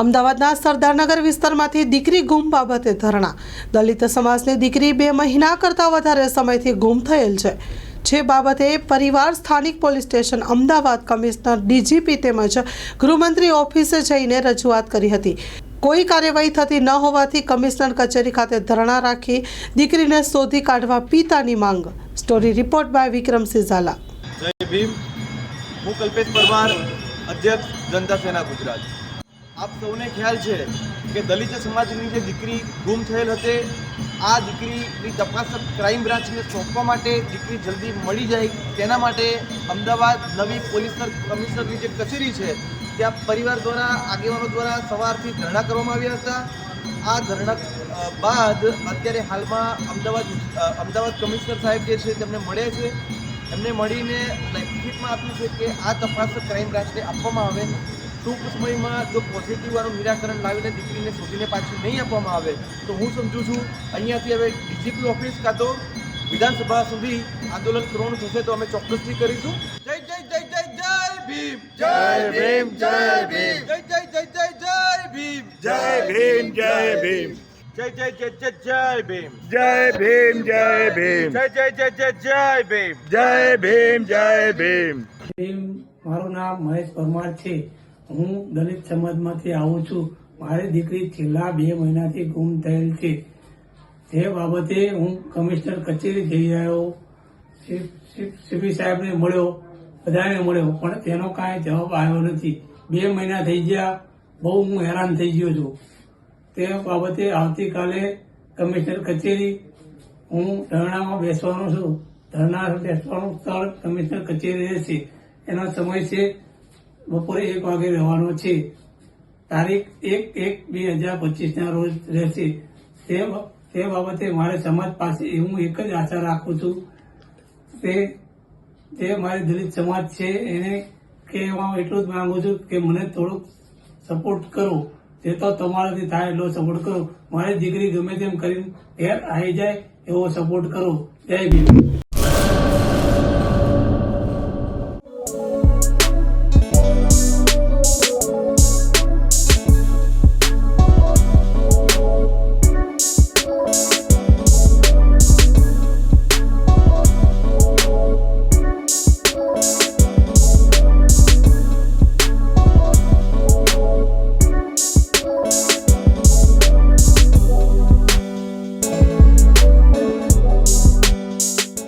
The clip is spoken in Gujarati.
અમદાવાદના સરદારનગર વિસ્તારમાંથી દીકરી ગુમ બાબતે ધરણા. દલિત સમાજની દીકરી બે મહિના કરતાં વધારે સમયથી ગુમ થયેલ છે. જે બાબતે પરિવાર સ્થાનિક police station Ahmedabad commissioner DGP તેમજ ગૃહમંત્રી ઓફિસે જઈને રજૂઆત કરી હતી. કોઈ કાર્યવાહી થતી ન હોવાથી કમિશનર કચેરી ખાતે ધરણા રાખી દીકરીને શોધી કાઢવા પિતાની માંગ. Story report by Vikram Sizala. જય ભીમ. હું કલ્પેશ પરમાર, અધ્યક્ષ જનતા સેના ગુજરાત. આપ સૌને ખ્યાલ છે કે દલિત સમાજની જે દીકરી ગુમ થયેલ હતી, આ દીકરીની તપાસ ક્રાઇમ બ્રાન્ચને સોંપવા માટે દીકરી જલ્દી મળી જાય તેના માટે અમદાવાદ નવી પોલીસ કમિશનરની જે કચેરી છે, ત્યાં પરિવાર દ્વારા આગેવાનો દ્વારા સવારથી ધરણા કરવામાં આવ્યા હતા. આ ધરણા બાદ અત્યારે હાલમાં અમદાવાદ અમદાવાદ કમિશનર સાહેબ જે છે તેમને મળ્યા છે. એમને મળીને લેખિતમાં આપ્યું છે કે આ તપાસ ક્રાઇમ બ્રાન્ચને આપવામાં આવે. ટૂંક સમયમાં જો પોઝિટિવવાળું નિરાકરણ લાવીને દીકરીને શોધીને પાછી નહીં આપવામાં આવે તો હું સમજુ છું અહીંયાથી હવે ડીજીપી ઓફિસ કાં તો વિધાનસભા સુધી આંદોલન કરવાનું થશે તો અમે ચોક્કસથી કરીશું જય જય જય જય જય ભીમ જય ભીમ, જય ભીમ. જય જય જય જય જય ભીમ જય ભીમ જય ભીમ જય જય જય જય જય ભીમ જય ભીમ જય ભીમ જય જય જય જય જય ભીમ જય ભીમ જય ભીમ એમ મારું નામ મહેશ પરમાર છે હું દલિત સમાજમાંથી આવું છું. મારી દીકરી છેલ્લા બે મહિનાથી ગુમ થયેલ છે. તે બાબતે હું કમિશનર કચેરી જઈ રહ્યો. સીપી સાહેબને મળ્યો. બધાને મળ્યો. પણ તેનો કાંઈ જવાબ આવ્યો નથી. બે મહિના થઈ ગયા. બહુ હું હેરાન થઈ ગયો છું. તે બાબતે આવતીકાલે કમિશનર કચેરી હું ધરણામાં બેસવાનો છું. ધરણા બેસવાનું સ્થળ કમિશનર કચેરી રહેશે એનો સમય છે બપોરે એક વાગે રહેવાનો છે. તારીખ એક એક બે હજાર પચીસના રોજ રહેશે. તે બાબતે મારે સમાજ પાસે હું એક જ આશા રાખું છું. તે તે મારી દલિત સમાજ છે એને કહેવા એટલું જ માંગુ છું કે મને થોડુંક સપોર્ટ કરો. જે તો તમારાથી થાય એટલો સપોર્ટ કરો. મારી દીકરી ગમે તેમ કરીને ઘેર આવી જાય એવો સપોર્ટ કરો. જય ભીમ.